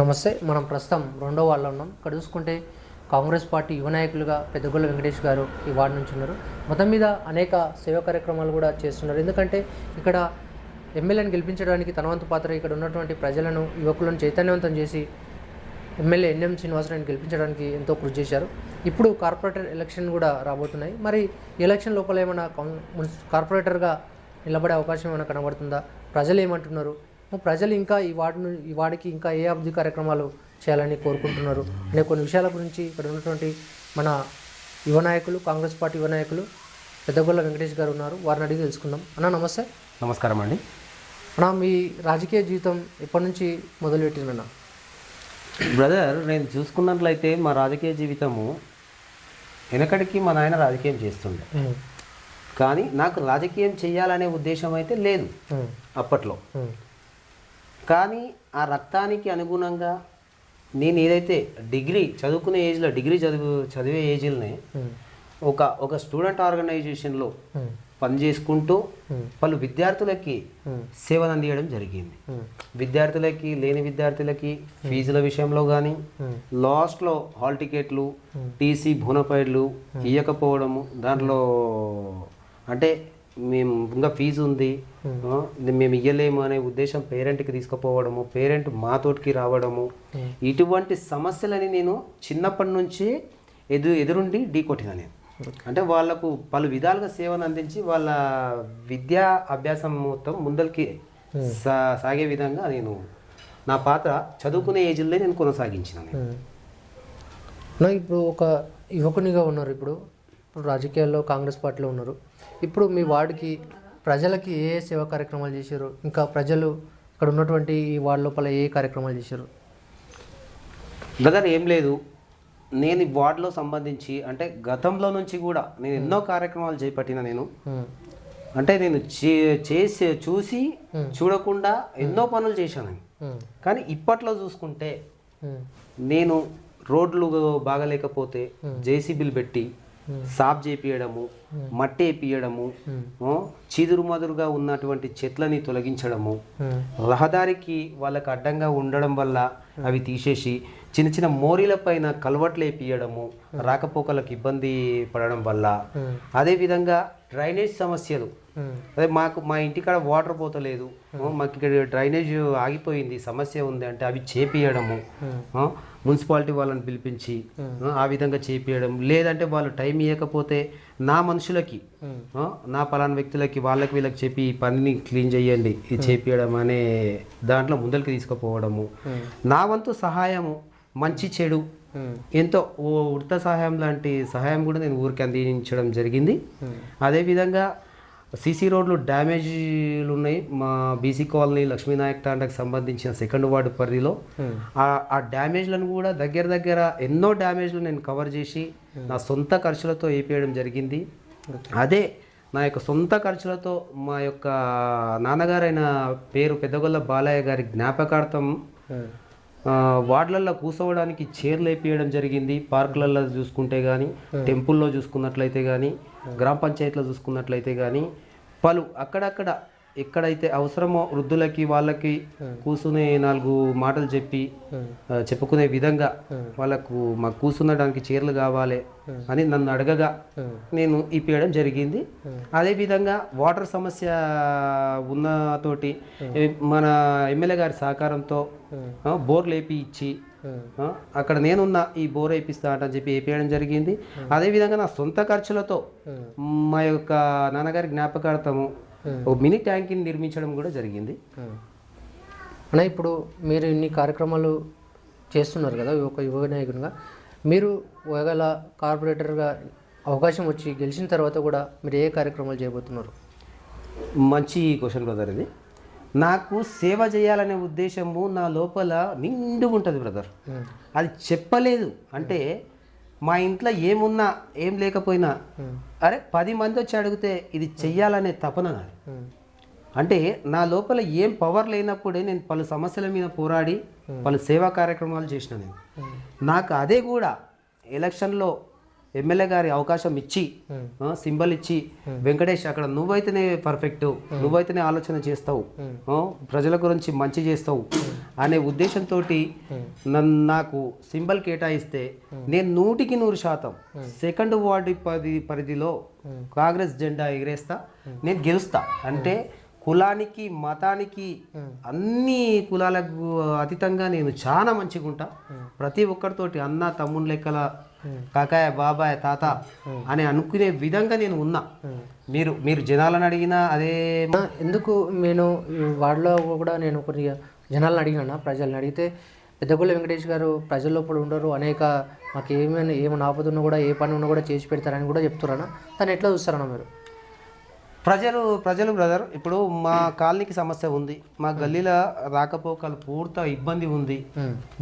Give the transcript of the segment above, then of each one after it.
నమస్తే మనం ప్రస్తుతం రెండో వాళ్ళు ఉన్నాం. ఇక్కడ చూసుకుంటే కాంగ్రెస్ పార్టీ యువ నాయకులుగా పెద్దగొల్ల వెంకటేష్ గారు ఈ వార్డు నుంచి ఉన్నారు. మొత్తం మీద అనేక సేవా కార్యక్రమాలు కూడా చేస్తున్నారు. ఎందుకంటే ఇక్కడ ఎమ్మెల్యేని గెలిపించడానికి తనవంతు పాత్ర ఇక్కడ ఉన్నటువంటి ప్రజలను యువకులను చైతన్యవంతం చేసి ఎమ్మెల్యే ఎన్ఎం శ్రీనివాసరావుని గెలిపించడానికి ఎంతో కృషి చేశారు. ఇప్పుడు కార్పొరేటర్ ఎలక్షన్ కూడా రాబోతున్నాయి. మరి ఎలక్షన్ లోపల ఏమైనా కాం- కార్పొరేటర్గా నిలబడే అవకాశం ఏమైనా కనబడుతుందా? ప్రజలు ఏమంటున్నారు? ప్రజలు ఇంకా ఈ వార్డును ఈ వార్డుకి ఇంకా ఏ అభివృద్ధి కార్యక్రమాలు చేయాలని కోరుకుంటున్నారు? అనే కొన్ని విషయాల గురించి ఇక్కడ ఉన్నటువంటి మన యువ నాయకులు కాంగ్రెస్ పార్టీ యువ నాయకులు పెద్దగొల్ల వెంకటేష్ గారు ఉన్నారు. వారిని అడిగి తెలుసుకుందాం. అన్న నమస్తే. నమస్కారం అండి. అన్న మీ రాజకీయ జీవితం ఎప్పటి నుంచి మొదలుపెట్టిందన్న? బ్రదర్ నేను చూసుకున్నట్లయితే మా రాజకీయ జీవితము వెనకడికి మా నాయన రాజకీయం చేస్తుండే. కానీ నాకు రాజకీయం చేయాలనే ఉద్దేశం అయితే లేదు అప్పట్లో. కానీ ఆ రక్తానికి అనుగుణంగా నేను ఏదైతే డిగ్రీ చదువుకునే ఏజ్లో డిగ్రీ చదువు చదివే ఏజ్లోనే ఒక ఒక స్టూడెంట్ ఆర్గనైజేషన్లో పనిచేసుకుంటూ పలు విద్యార్థులకి సేవలు అందించడం జరిగింది. విద్యార్థులకి లేని విద్యార్థులకి ఫీజుల విషయంలో కానీ లాస్ట్లో హాల్ టికెట్లు టీసీ బోనఫైడ్లు ఇవ్వకపోవడము దాంట్లో అంటే మేము ఇంకా ఫీజు ఉంది. ఇది మేము ఇయ్యలేము అనే ఉద్దేశం పేరెంట్కి తీసుకుపోవడము పేరెంట్ మాతోటికి రావడము. ఇటువంటి సమస్యలని నేను చిన్నప్పటి నుంచి ఎదు ఎదురుండి ఢీకొట్టిన నేను. అంటే వాళ్ళకు పలు విధాలుగా సేవను అందించి వాళ్ళ విద్యా అభ్యాసం మొత్తం ముందరికి సా సాగే విధంగా నేను నా పాత్ర చదువుకునే ఏజ్లో నేను కొనసాగించిన ఇప్పుడు ఒక యువకునిగా ఉన్నారు ఇప్పుడు. ఇప్పుడు రాజకీయాల్లో కాంగ్రెస్ పార్టీలో ఉన్నారు. ఇప్పుడు మీ వార్డుకి ప్రజలకి ఏ ఏ సేవా కార్యక్రమాలు చేశారు? ఇంకా ప్రజలు ఇక్కడ ఉన్నటువంటి ఈ వార్డు లోపల ఏ కార్యక్రమాలు చేశారు? బ్రదర్ ఏం లేదు. నేను ఈ వార్డులో సంబంధించి అంటే గతంలో నుంచి కూడా నేను ఎన్నో కార్యక్రమాలు చేపట్టిన నేను. అంటే నేను చే- చేసి చూసి చూడకుండా ఎన్నో పనులు చేశాను కానీ ఇప్పట్లో చూసుకుంటే నేను రోడ్లు బాగలేకపోతే జేసీబీలు పెట్టి సాఫ్ చేపియడము మట్టి వేపియడము ఆ, చీదురు మదురుగా ఉన్నటువంటి చెట్లని తొలగించడము రహదారికి వాళ్ళకి అడ్డంగా ఉండడం వల్ల అవి తీసేసి చిన్న చిన్న మోరీల పైన కలవట్లు వేపియడము రాకపోకలకు ఇబ్బంది పడడం వల్ల. అదేవిధంగా డ్రైనేజ్ సమస్యలు. అదే మాకు మా ఇంటికాడ వాటర్ పోతలేదు. మాకు ఇక్కడ డ్రైనేజ్ ఆగిపోయింది సమస్య ఉంది అంటే అవి చేపియడము. మున్సిపాలిటీ వాళ్ళని పిలిపించి ఆ, విధంగా చేపియడం. లేదంటే వాళ్ళు టైం ఇవ్వకపోతే నా మనుషులకి నా పలానా వ్యక్తులకి వాళ్ళకి వీళ్ళకి చెప్పి ఈ పనిని క్లీన్ చేయండి ఇది చేపియడం అనే దాంట్లో ముందరికి తీసుకుపోవడము. నా వంతు సహాయము మంచి చెడు ఎంతో ఓ ఉడత సహాయం లాంటి సహాయం కూడా నేను ఊరికి అందించడం జరిగింది. అదేవిధంగా సీసీ రోడ్లు డ్యామేజీలు ఉన్నాయి మా బీసీ కాలనీ లక్ష్మీనాయక్ తాండకు సంబంధించిన సెకండ్ వార్డు పరిధిలో. ఆ ఆ డ్యామేజ్లను కూడా దగ్గర దగ్గర ఎన్నో డ్యామేజ్లు నేను కవర్ చేసి నా సొంత ఖర్చులతో వేపేయడం జరిగింది. అదే నా యొక్క సొంత ఖర్చులతో మా యొక్క నాన్నగారైన పేరు పెద్దగొల్ల బాలయ్య గారి జ్ఞాపకార్థం ఆ, వార్డులలో కూర్చోవడానికి చైర్లు జరిగింది. పార్కులలో చూసుకుంటే కానీ టెంపుల్లో చూసుకున్నట్లయితే కానీ గ్రామ పంచాయతీలో చూసుకున్నట్లయితే కానీ పలు అక్కడక్కడ ఎక్కడైతే అవసరమో వృద్ధులకి వాళ్ళకి కూర్చునే నాలుగు మాటలు చెప్పి చెప్పుకునే విధంగా వాళ్ళకు మాకు కూర్చునడానికి చీరలు కావాలి అని నన్ను అడగగా నేను ఇప్పించడం జరిగింది. అదేవిధంగా వాటర్ సమస్య ఉన్న తోటి ఏ, మన ఎమ్మెల్యే గారి సహకారంతో బోర్లు వేపి ఇచ్చి అక్కడ నేనున్న ఈ బోర్ వేపిస్తా అని చెప్పి వేపేయడం జరిగింది. అదేవిధంగా నా సొంత ఖర్చులతో మా యొక్క నాన్నగారి జ్ఞాపకార్థము ఒక మినీ ట్యాంకీని నిర్మించడం కూడా జరిగింది. ఉమ్. అన్న ఇప్పుడు మీరు ఇన్ని కార్యక్రమాలు చేస్తున్నారు కదా ఒక యువ నాయకునిగా. మీరు ఒకవేళ కార్పొరేటర్గా అవకాశం వచ్చి గెలిచిన తర్వాత కూడా మీరు ఏ కార్యక్రమాలు చేయబోతున్నారు? మంచి క్వశ్చన్ బ్రదర్ ఇది. నాకు సేవ చేయాలనే ఉద్దేశము నా లోపల నిండుగా ఉంటుంది బ్రదర్. ఉమ్, అది చెప్పలేదు. అంటే మా ఇంట్లో ఏమున్నా ఏం లేకపోయినా అరే పది మంది వచ్చి అడిగితే ఇది చెయ్యాలనే తపన నాది. ఉమ్, అంటే నా లోపల ఏం పవర్ లేనప్పుడే నేను పలు సమస్యల మీద పోరాడి పలు సేవా కార్యక్రమాలు చేసిన నేను. నాకు అదే కూడా ఎలక్షన్లో ఎమ్మెల్యే గారి అవకాశం ఇచ్చి సింబల్ ఇచ్చి వెంకటేష్ అక్కడ నువ్వైతేనే పర్ఫెక్ట్ నువ్వైతేనే ఆలోచన చేస్తావు ప్రజల గురించి మంచి చేస్తావు అనే ఉద్దేశంతో నన్ను నాకు సింబల్ కేటాయిస్తే నేను నూటికి నూరు శాతం సెకండ్ వార్డు పది పరిధిలో కాంగ్రెస్ జెండా ఎగిరేస్తా నేను గెలుస్తా. అంటే కులానికి మతానికి అన్ని కులాలకు అతీతంగా నేను చాలా మంచిగా ఉంటా ప్రతి ఒక్కరితోటి అన్న తమ్ముని లెక్కల కాకాయ బాబాయ్ తాత అని అనుకునే విధంగా నేను ఉన్నా. మీరు మీరు జనాలను అడిగినా అదే ఎందుకు నేను ఈ వార్డులో కూడా నేను కొన్ని జనాలను అడిగినా ప్రజల్ని అడిగితే పెద్దగొల్ల వెంకటేష్ గారు ప్రజల లోపల ఉండరు అనేక మాకు ఏమైనా ఏమైనా ఆపదున్నా కూడా ఏ పని ఉన్నా కూడా చేసి పెడతారని కూడా చెప్తున్నారా దాన్ని ఎట్లా చూస్తారన్నా మీరు? ప్రజలు ప్రజలు బ్రదర్ ఇప్పుడు మా కాలనీకి సమస్య ఉంది. మా గల్లీలో రాకపోకలు పూర్తి ఇబ్బంది ఉంది.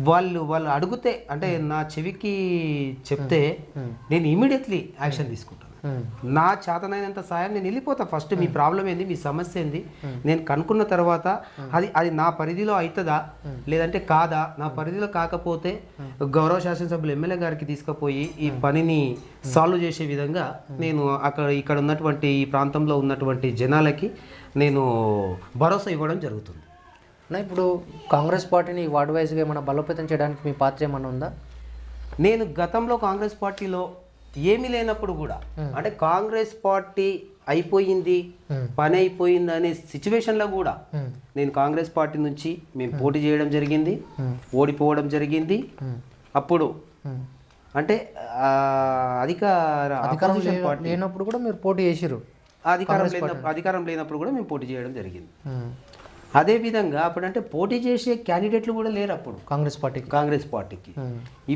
వాళ్ళు వాళ్ళు అడిగితే అంటే నా చెవికి చెప్తే నేను ఇమీడియట్లీ యాక్షన్ తీసుకుంటాను నా చేతనైనంత సాయం నేను వెళ్ళిపోతా. ఫస్ట్ మీ ప్రాబ్లం ఏంది? మీ సమస్య ఏంది? నేను కనుక్కున్న తర్వాత అది అది నా పరిధిలో అవుతుందా లేదంటే కాదా? నా పరిధిలో కాకపోతే గౌరవ శాసనసభ్యులు ఎమ్మెల్యే గారికి తీసుకుపోయి ఈ పనిని సాల్వ్ చేసే విధంగా నేను అక్కడ ఇక్కడ ఉన్నటువంటి ఈ ప్రాంతంలో ఉన్నటువంటి జనాలకి నేను భరోసా ఇవ్వడం జరుగుతుంది. ఇప్పుడు కాంగ్రెస్ పార్టీని వార్డు వైజ్గా ఏమైనా బలోపేతం చేయడానికి మీ పాత్ర ఏమైనా ఉందా? నేను గతంలో కాంగ్రెస్ పార్టీలో ఏమీ లేనప్పుడు కూడా. అంటే కాంగ్రెస్ పార్టీ అయిపోయింది పని అయిపోయింది అనే సిచ్యువేషన్లో కూడా నేను కాంగ్రెస్ పార్టీ నుంచి మేము పోటీ చేయడం జరిగింది ఓడిపోవడం జరిగింది. అప్పుడు అంటే అధికార అధికారం లేనప్పుడు కూడా మీరు పోటీ చేసిరు అధికారం లేనప్పుడు అధికారం లేనప్పుడు కూడా మేము పోటీ చేయడం జరిగింది. అదే విధంగా అప్పుడంటే పోటీ చేసే క్యాండిడేట్లు కూడా లేరు అప్పుడు. కాంగ్రెస్ పార్టీకి. కాంగ్రెస్ పార్టీకి.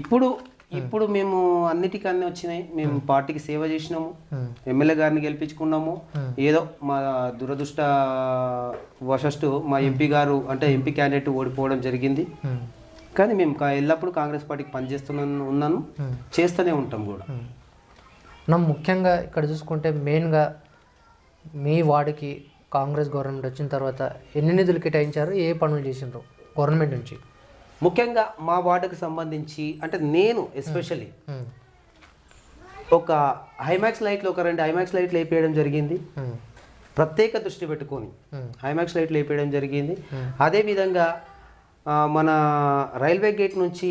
ఇప్పుడు ఇప్పుడు మేము అన్నిటికన్నీ వచ్చినాయి. మేము పార్టీకి సేవ చేసినాము. ఎమ్మెల్యే గారిని గెలిపించుకున్నాము. ఏదో మా దురదృష్ట వశస్తు మా ఎంపీ గారు అంటే ఎంపీ క్యాండిడేట్ ఓడిపోవడం జరిగింది. కానీ మేము ఎల్లప్పుడూ కాంగ్రెస్ పార్టీకి పనిచేస్తున్నాను ఉన్నాను. చేస్తూనే ఉంటాం కూడా. నా ముఖ్యంగా ఇక్కడ చూసుకుంటే మెయిన్గా మీ వార్డుకి కాంగ్రెస్ గవర్నమెంట్ వచ్చిన తర్వాత ఎన్ని నిధులు కేటాయించారు? ఏ పనులు చేసిండ్రు? గవర్నమెంట్ నుంచి. ముఖ్యంగా మా వార్డుకి సంబంధించి అంటే నేను ఎస్పెషల్లీ ఒక హైమాక్స్ లైట్లు ఒక రెండు హైమాక్స్ లైట్లు వేపేయడం జరిగింది. ప్రత్యేక దృష్టి పెట్టుకొని హైమాక్స్ లైట్లు వేపేయడం జరిగింది. అదేవిధంగా మన రైల్వే గేట్ నుంచి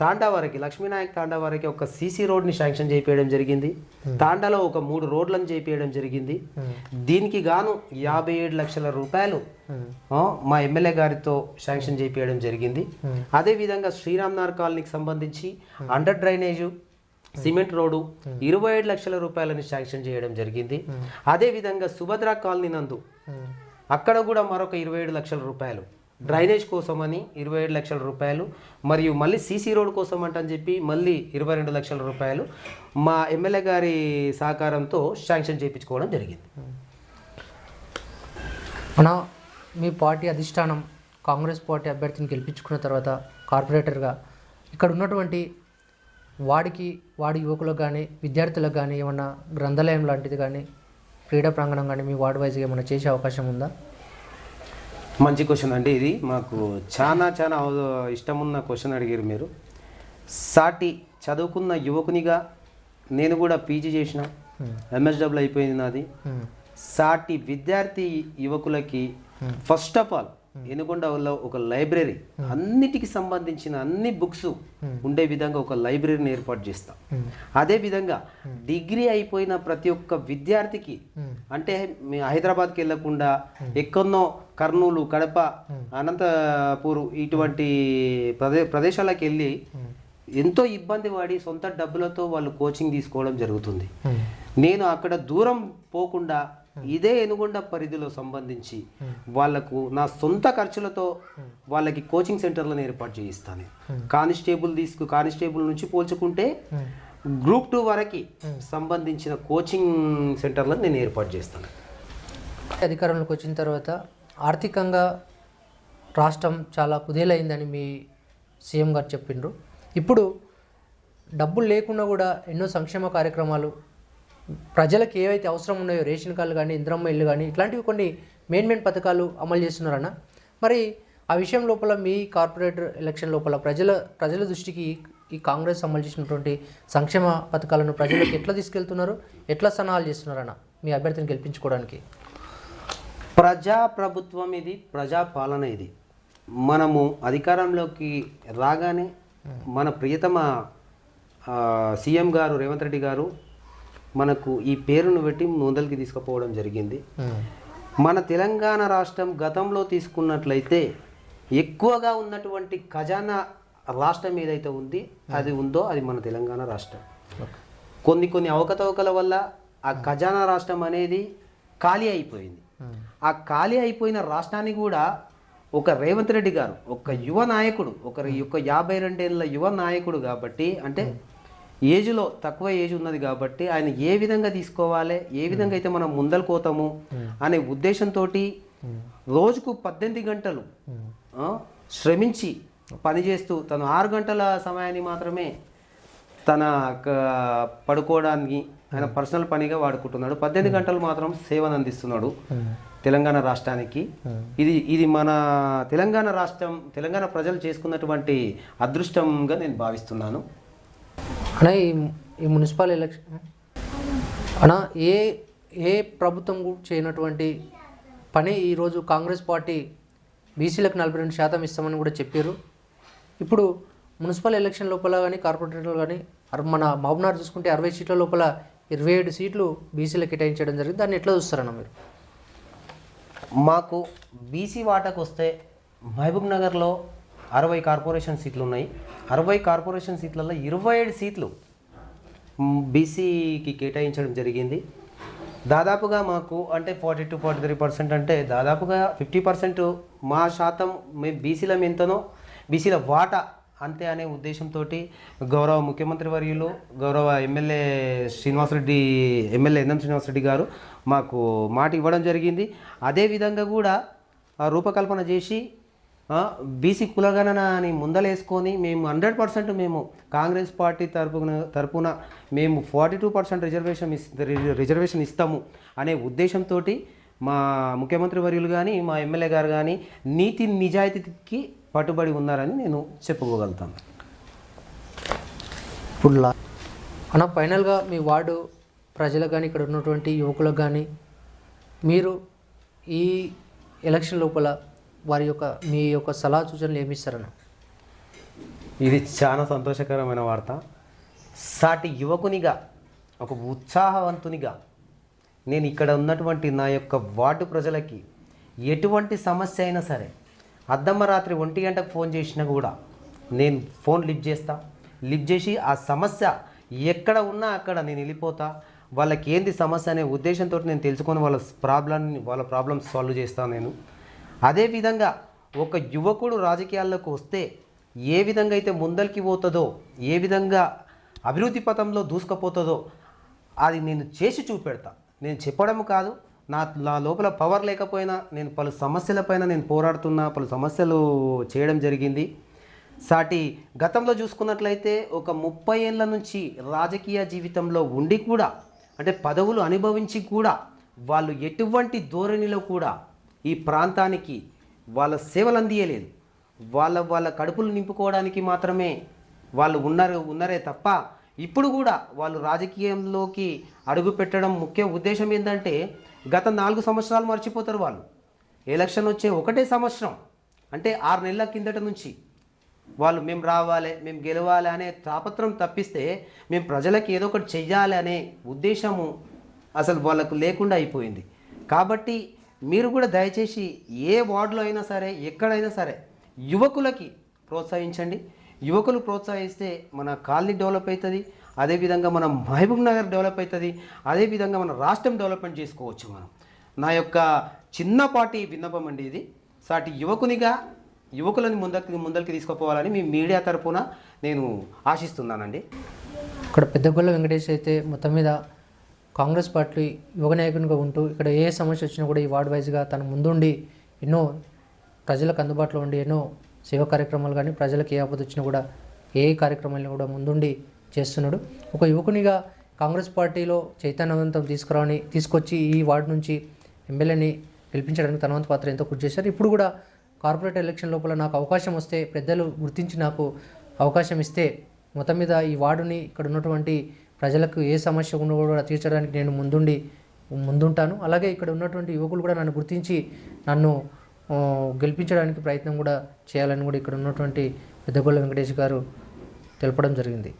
తాండా వరకు లక్ష్మీనాయక్ తాండా వరకు ఒక సీసీ రోడ్ని శాంక్షన్ చేయించడం జరిగింది. తాండాలో ఒక మూడు రోడ్లను చేయించడం జరిగింది. దీనికి గాను యాభై ఏడు లక్షల రూపాయలు మా ఎమ్మెల్యే గారితో శాంక్షన్ చేయించడం జరిగింది. అదేవిధంగా శ్రీరామ్నార్ కాలనీకి సంబంధించి అండర్ డ్రైనేజు సిమెంట్ రోడ్డు ఇరవై ఏడు లక్షల రూపాయలని శాంక్షన్ చేయడం జరిగింది. అదేవిధంగా సుభద్ర కాలనీ నందు అక్కడ కూడా మరొక ఇరవై ఏడు లక్షల రూపాయలు. డ్రైనేజ్ కోసమని ఇరవై ఏడు లక్షల రూపాయలు మరియు మళ్ళీ సీసీ రోడ్ కోసం అంటని చెప్పి మళ్ళీ ఇరవై రెండు లక్షల రూపాయలు మా ఎమ్మెల్యే గారి సహకారంతో శాంక్షన్ చేయించుకోవడం జరిగింది. మన మీ పార్టీ అధిష్టానం కాంగ్రెస్ పార్టీ అభ్యర్థిని గెలిపించుకున్న తర్వాత కార్పొరేటర్గా ఇక్కడ ఉన్నటువంటి వాడికి వాడి యువకులకు కానీ విద్యార్థులకు కానీ ఏమన్నా గ్రంథాలయం లాంటిది కానీ క్రీడా ప్రాంగణం కానీ మీ వార్డు వైజ్గా ఏమైనా చేసే అవకాశం ఉందా? మంచి క్వశ్చన్ అండి ఇది. మాకు చాలా చాలా ఇష్టమున్న క్వశ్చన్ అడిగారు మీరు. సాటి చదువుకున్న యువకునిగా నేను కూడా పీజీ చేసిన ఎంఎస్డబ్ల్యూ అయిపోయింది నాది. సాటి విద్యార్థి యువకులకి ఫస్ట్ ఆఫ్ ఆల్ ఎనుకొండలో ఒక లైబ్రరీ అన్నిటికి సంబంధించిన అన్ని బుక్స్ ఉండే విధంగా ఒక లైబ్రరీని ఏర్పాటు చేస్తాం. అదే విధంగా డిగ్రీ అయిపోయిన ప్రతి ఒక్క విద్యార్థికి అంటే హైదరాబాద్కి వెళ్ళకుండా ఎక్కడో కర్నూలు కడప అనంతపూర్ ఇటువంటి ప్రదే ప్రదేశాలకు వెళ్ళి ఎంతో ఇబ్బంది పడి సొంత డబ్బులతో వాళ్ళు కోచింగ్ తీసుకోవడం జరుగుతుంది. నేను అక్కడ దూరం పోకుండా ఇదే ఎనుగొండ పరిధిలో సంబంధించి వాళ్ళకు నా సొంత ఖర్చులతో వాళ్ళకి కోచింగ్ సెంటర్లను ఏర్పాటు చేయిస్తాను. కానిస్టేబుల్ తీసుకు కానిస్టేబుల్ నుంచి పోల్చుకుంటే గ్రూప్ టూ వరకు సంబంధించిన కోచింగ్ సెంటర్లను నేను ఏర్పాటు చేస్తాను. అధికారంలోకి వచ్చిన తర్వాత ఆర్థికంగా రాష్ట్రం చాలా కుదేలైందని మీ సీఎం గారు చెప్పిండ్రు. ఇప్పుడు డబ్బులు లేకుండా కూడా ఎన్నో సంక్షేమ కార్యక్రమాలు ప్రజలకు ఏవైతే అవసరం ఉన్నాయో రేషన్ కార్డులు కానీ ఇంద్రమ్మ ఇల్లు కానీ ఇట్లాంటివి కొన్ని మెయిన్ మెయిన్ పథకాలు అమలు చేస్తున్నారన్న. మరి ఆ విషయం లోపల మీ కార్పొరేటర్ ఎలక్షన్ లోపల ప్రజల ప్రజల దృష్టికి ఈ కాంగ్రెస్ అమలు చేసినటువంటి సంక్షేమ పథకాలను ప్రజలకు ఎట్లా తీసుకెళ్తున్నారు ఎట్లా సన్నాహాలు చేస్తున్నారన్న మీ అభ్యర్థిని గెలిపించుకోవడానికి? ప్రజా ప్రభుత్వం ఇది ప్రజా పాలన ఇది. మనము అధికారంలోకి రాగానే మన ప్రియతమ సీఎం గారు రేవంత్ రెడ్డి గారు మనకు ఈ పేరును పెట్టి ముందరికి తీసుకుపోవడం జరిగింది. మన తెలంగాణ రాష్ట్రం గతంలో తీసుకున్నట్లయితే ఎక్కువగా ఉన్నటువంటి ఖజానా రాష్ట్రం ఏదైతే ఉంది అది ఉందో అది మన తెలంగాణ రాష్ట్రం. కొన్ని కొన్ని అవకతవకల వల్ల ఆ ఖజానా రాష్ట్రం అనేది ఖాళీ అయిపోయింది. ఆ ఖాళీ అయిపోయిన రాష్ట్రాన్ని కూడా ఒక రేవంత్ రెడ్డి గారు ఒక యువ నాయకుడు ఒక యొక్క యాభై రెండేళ్ళ యువ నాయకుడు కాబట్టి అంటే ఏజ్లో తక్కువ ఏజ్ ఉన్నది కాబట్టి ఆయన ఏ విధంగా తీసుకోవాలి ఏ విధంగా అయితే మనం ముందలుకోతాము అనే ఉద్దేశంతో రోజుకు పద్దెనిమిది గంటలు శ్రమించి పనిచేస్తూ తను ఆరు గంటల సమయాన్ని మాత్రమే తన పడుకోవడానికి ఆయన పర్సనల్ పనిగా వాడుకుంటున్నాడు. పద్దెనిమిది గంటలు మాత్రం సేవను అందిస్తున్నాడు తెలంగాణ రాష్ట్రానికి. ఇది ఇది మన తెలంగాణ రాష్ట్రం తెలంగాణ ప్రజలు చేసుకున్నటువంటి అదృష్టంగా నేను భావిస్తున్నాను. అన్న ఈ మున్సిపల్ ఎలక్షన్ అన్న ఏ ఏ ప్రభుత్వం చేయనటువంటి పని ఈరోజు కాంగ్రెస్ పార్టీ బీసీలకు నలభై రెండు శాతం ఇస్తామని కూడా చెప్పారు. ఇప్పుడు మున్సిపల్ ఎలక్షన్ లోపల కానీ కార్పొరేటర్లు కానీ మన మహబూబ్నగర్ చూసుకుంటే అరవై సీట్ల లోపల ఇరవై ఏడు సీట్లు బీసీలకు కేటాయించడం జరిగింది. దాన్ని ఎట్లా చూస్తారన్న మీరు? మాకు బీసీ వాటాకు వస్తే మహబూబ్ నగర్లో అరవై కార్పొరేషన్ సీట్లు ఉన్నాయి. అరవై కార్పొరేషన్ సీట్లలో ఇరవై ఏడు సీట్లు బీసీకి కేటాయించడం జరిగింది. దాదాపుగా మాకు అంటే forty two forty three percent అంటే దాదాపుగా ఫిఫ్టీ పర్సెంట్ మా శాతం మేము బీసీల ఎంతనో బీసీల వాటా అంతే అనే ఉద్దేశంతో గౌరవ ముఖ్యమంత్రి వర్యులు గౌరవ MLA Srinivasa Reddy MLA NM Srinivasa Reddy గారు మాకు మాట ఇవ్వడం జరిగింది. అదేవిధంగా కూడా రూపకల్పన చేసి బీసీ కులగణన అని ముందలేసుకొని మేము హండ్రెడ్ పర్సెంట్ మేము కాంగ్రెస్ పార్టీ తరపున తరపున మేము forty two percent reservation reservation ఇస్తాము అనే ఉద్దేశంతో మా ముఖ్యమంత్రి వర్యులు కానీ మా ఎమ్మెల్యే గారు కానీ నీతి నిజాయితీకి పట్టుబడి ఉన్నారని నేను చెప్పుకోగలుగుతాను. ఇప్పుడు అన్న ఫైనల్గా మీ వార్డు ప్రజలకు కానీ ఇక్కడ ఉన్నటువంటి యువకులకు కానీ మీరు ఈ ఎలక్షన్ లోపల వారి యొక్క మీ యొక్క సలహా సూచనలు ఏమి ఇస్తారన్న? ఇది చాలా సంతోషకరమైన వార్త. సాటి యువకునిగా ఒక ఉత్సాహవంతునిగా నేను ఇక్కడ ఉన్నటువంటి నా యొక్క వార్డు ప్రజలకి ఎటువంటి సమస్య అయినా సరే అద్దమ్మ రాత్రి ఒంటి గంటకు ఫోన్ చేసినా కూడా నేను ఫోన్ లిఫ్ట్ చేస్తా. లిఫ్ట్ చేసి ఆ సమస్య ఎక్కడ ఉన్నా అక్కడ నేను వెళ్ళిపోతా. వాళ్ళకి ఏంది సమస్య అనే ఉద్దేశంతో నేను తెలుసుకొని వాళ్ళ ప్రాబ్లమ్ని వాళ్ళ ప్రాబ్లమ్స్ సాల్వ్ చేస్తాను నేను. అదేవిధంగా ఒక యువకుడు రాజకీయాల్లోకి వస్తే ఏ విధంగా అయితే ముందరికి పోతుందో ఏ విధంగా అభివృద్ధి పథంలో దూసుకుపోతుందో అది నేను చేసి చూపెడతా. నేను చెప్పడం కాదు నా నా లోపల పవర్ లేకపోయినా నేను పలు సమస్యలపైన నేను పోరాడుతున్నా పలు సమస్యలు చేయడం జరిగింది. సాటి గతంలో చూసుకున్నట్లయితే ఒక ముప్పై ఏళ్ళ నుంచి రాజకీయ జీవితంలో ఉండి కూడా అంటే పదవులు అనుభవించి కూడా వాళ్ళు ఎటువంటి ధోరణిలో కూడా ఈ ప్రాంతానికి వాళ్ళ సేవలు అందియలేదు. వాళ్ళ వాళ్ళ కడుపులు నింపుకోవడానికి మాత్రమే వాళ్ళు ఉన్నారు ఉన్నారే తప్ప ఇప్పుడు కూడా వాళ్ళు రాజకీయంలోకి అడుగు పెట్టడం ముఖ్య ఉద్దేశం ఏంటంటే గత నాలుగు సంవత్సరాలు మర్చిపోతారు వాళ్ళు. ఎలక్షన్ వచ్చే ఒకటే సంవత్సరం. అంటే ఆరు నెలల కిందట నుంచి వాళ్ళు మేము రావాలి మేము గెలవాలి అనే తాపత్రం తప్పిస్తే మేము ప్రజలకు ఏదో ఒకటి చెయ్యాలి అనే ఉద్దేశము అసలు వాళ్ళకు లేకుండా అయిపోయింది. కాబట్టి మీరు కూడా దయచేసి ఏ వార్డులో అయినా సరే ఎక్కడైనా సరే యువకులకి ప్రోత్సహించండి. యువకులు ప్రోత్సహిస్తే మన కాలనీ డెవలప్ అవుతుంది. అదేవిధంగా మన మహబూబ్ నగర్ డెవలప్ అవుతుంది అదేవిధంగా మన రాష్ట్రం డెవలప్మెంట్ చేసుకోవచ్చు మనం. నా యొక్క చిన్నపాటి విన్నపం అండి ఇది. సాటి యువకునిగా యువకులను ముందరికి ముందరికి తీసుకుపోవాలని మీ మీడియా తరపున నేను ఆశిస్తున్నానండి. ఇక్కడ పెద్దగొల్ల వెంకటేష్ అయితే మొత్తం మీద కాంగ్రెస్ పార్టీ యువ నాయకునిగా ఉంటూ ఇక్కడ ఏ సమస్య వచ్చినా కూడా ఈ వార్డ్ వైజ్గా తన ముందుండి ఎన్నో ప్రజలకు అందుబాటులో ఉండి ఎన్నో సేవా కార్యక్రమాలు కానీ ప్రజలకు ఏ ఆపద వచ్చినా కూడా ఏ కార్యక్రమాలను కూడా ముందుండి చేస్తున్నాడు. ఒక యువకునిగా కాంగ్రెస్ పార్టీలో చైతన్యవంతం తీసుకురావని తీసుకొచ్చి ఈ వార్డు నుంచి ఎమ్మెల్యేని గెలిపించడానికి తన వంతు పాత్ర ఎంతో కృషి చేశారు. ఇప్పుడు కూడా కార్పొరేట్ ఎలక్షన్ లోపల నాకు అవకాశం వస్తే పెద్దలు గుర్తించి నాకు అవకాశం ఇస్తే మొత్తం మీద ఈ వార్డుని ఇక్కడ ఉన్నటువంటి ప్రజలకు ఏ సమస్య ఉన్నా కూడా తీర్చడానికి నేను ముందుండి ముందుంటాను. అలాగే ఇక్కడ ఉన్నటువంటి యువకులు కూడా నన్ను గుర్తించి నన్ను గెలిపించడానికి ప్రయత్నం కూడా చేయాలని కూడా ఇక్కడ ఉన్నటువంటి పెద్దగొల్ల వెంకటేష్ గారు తెలపడం జరిగింది.